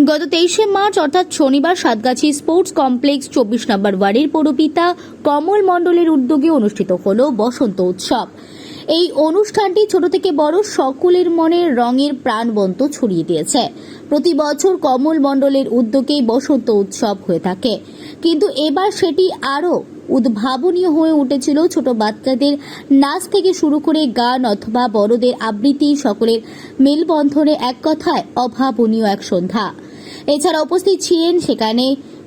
গত তেইশে মার্চ, অর্থাৎ শনিবার, সাতগাছি স্পোর্টস কমপ্লেক্স চব্বিশ নম্বর ওয়ার্ডের পৌরপিতা কমল মণ্ডলের উদ্যোগে অনুষ্ঠিত হল বসন্ত উৎসব। এই অনুষ্ঠানটি ছোট থেকে বড় সকলের মনে রঙের প্রাণবন্ত ছড়িয়ে দিয়েছে। প্রতি বছর কমল মণ্ডলের উদ্যোগেই বসন্ত উৎসব হয়ে থাকে। কিন্তু এবার সেটি আরও উদ্ভাবনীয় হয়ে উঠেছিল। ছোট বাচ্চাদের নাচ থেকে শুরু করে গান অথবা বড়দের আবৃত্তি, সকলের মেলবন্ধনে এক কথায় অভাবনীয় এক সন্ধ্যা। এছাড়া উপস্থিত ছিলেন সেখানে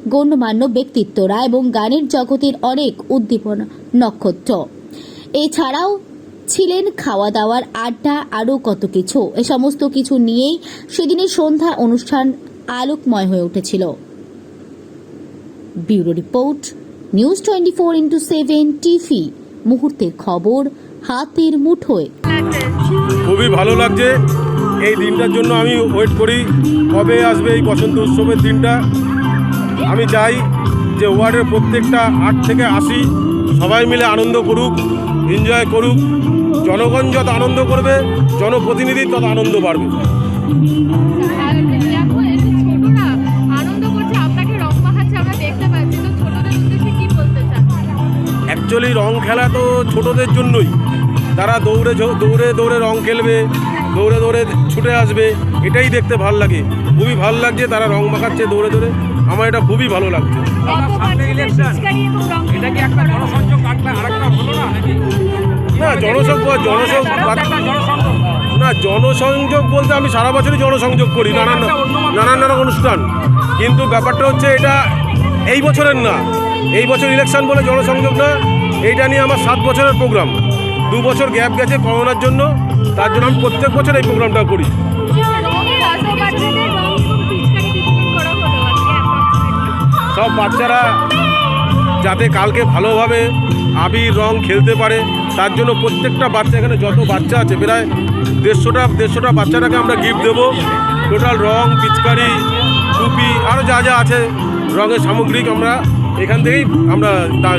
গণ্যমান্য ব্যক্তিত্বরা এবং গানের জগতের অনেক উদ্দীপন নক্ষত্র। এছাড়াও ছিলেন খাওয়া দাওয়ার আড্ডা আরও কত কিছু? এ সমস্ত কিছু নিয়েই সেদিনের সন্ধ্যা অনুষ্ঠান আলোকময় হয়ে উঠেছিল। Bureau report, news twenty four into seven TV. মুহূর্তের খবর হাতের মুঠোয়। খুবই ভালো লাগছে। এই দিনটার জন্য আমি ওয়েট করি। কবে আসবে এই বসন্ত উৎসবের দিনটা? আমি চাই যে ওয়ার্ডের প্রত্যেকটা আট থেকে আশি সবাই মিলে আনন্দ করুক। এনজয় করুক। জনগণ যত আনন্দ করবে জনপ্রতিনিধি তত আনন্দ বাড়বে। অ্যাকচুয়ালি রং খেলা তো ছোটদের জন্যই। তারা দৌড়ে দৌড়ে দৌড়ে রং খেলবে দৌড়ে দৌড়ে ছুটে আসবে এটাই দেখতে ভালো লাগে। খুবই ভালো লাগছে তারা রং মাখাচ্ছে দৌড়ে দৌড়ে। আমার এটা খুবই ভালো লাগছে সামনে ইলেকশন এটা কি একটা জনসংযোগ কাটলে আরেকটা হলো না নাকি? না জনসংযোগ জনসংযোগ একটা জনসংযোগ। না জনসংযোগ বলতে আমি সারা বছরই জনসংযোগ করি নানান নানান নানান অনুষ্ঠান। কিন্তু ব্যাপারটা হচ্ছে এটা এই বছরের না। এই বছর ইলেকশন বলে জনসংযোগ না এইটা নিয়ে আমার সাত বছরের প্রোগ্রাম দু বছর গ্যাপ গেছে করোনার জন্য তার জন্য আমি প্রত্যেক বছর এই প্রোগ্রামটা করি। বাচ্চারা যাতে কালকে ভালোভাবে আবির রং খেলতে পারে তার জন্য প্রত্যেকটা বাচ্চা এখানে যত বাচ্চা আছে প্রায় দেড়শোটা দেড়শোটা বাচ্চাটাকে আমরা গিফট দেবো। টোটাল রং পিচকারি টুপি আরও যা যা আছে রঙের সামগ্রিক আমরা এখান থেকেই আমরা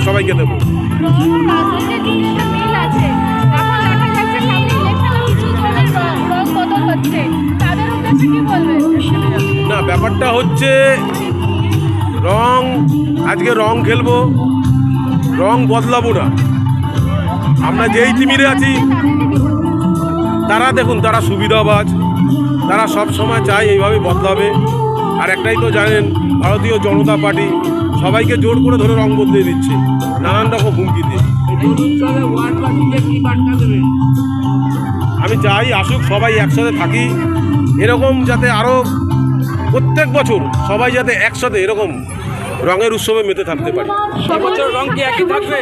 সবাইকে দেবো। না ব্যাপারটা হচ্ছে রং, আজকে রং খেলব। রং বদলাবো না। আমরা যেই তিমিরে আছি, তারা দেখুন, তারা সুবিধাবাজ। তারা সব সময় চায় এইভাবে বদলাবে। আর একটাই তো জানেন, ভারতীয় জনতা পার্টি সবাইকে জোর করে ধরে রং বদলে দিচ্ছে। নানান রকম হুমকি দিয়ে। আমি চাই, আসুক, সবাই একসাথে থাকি। এরকম যাতে আরও প্রত্যেক বছর সবাই যাতে একসাথে এরকম রঙের উৎসবে মেতে থাকতে পারি। এবছর রং কি একই থাকবে?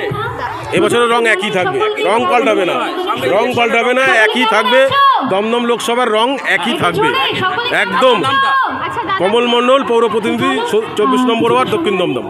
এবছরের রং একই থাকবে। রং পাল্টাবে না। রং পাল্টাবে না একই থাকবে। দমদম লোকসভার রং একই থাকবে। একদম। আচ্ছা কমল মণ্ডল পৌর প্রতিনিধি চব্বিশ নম্বর ওয়ার্ড দক্ষিণ দমদম।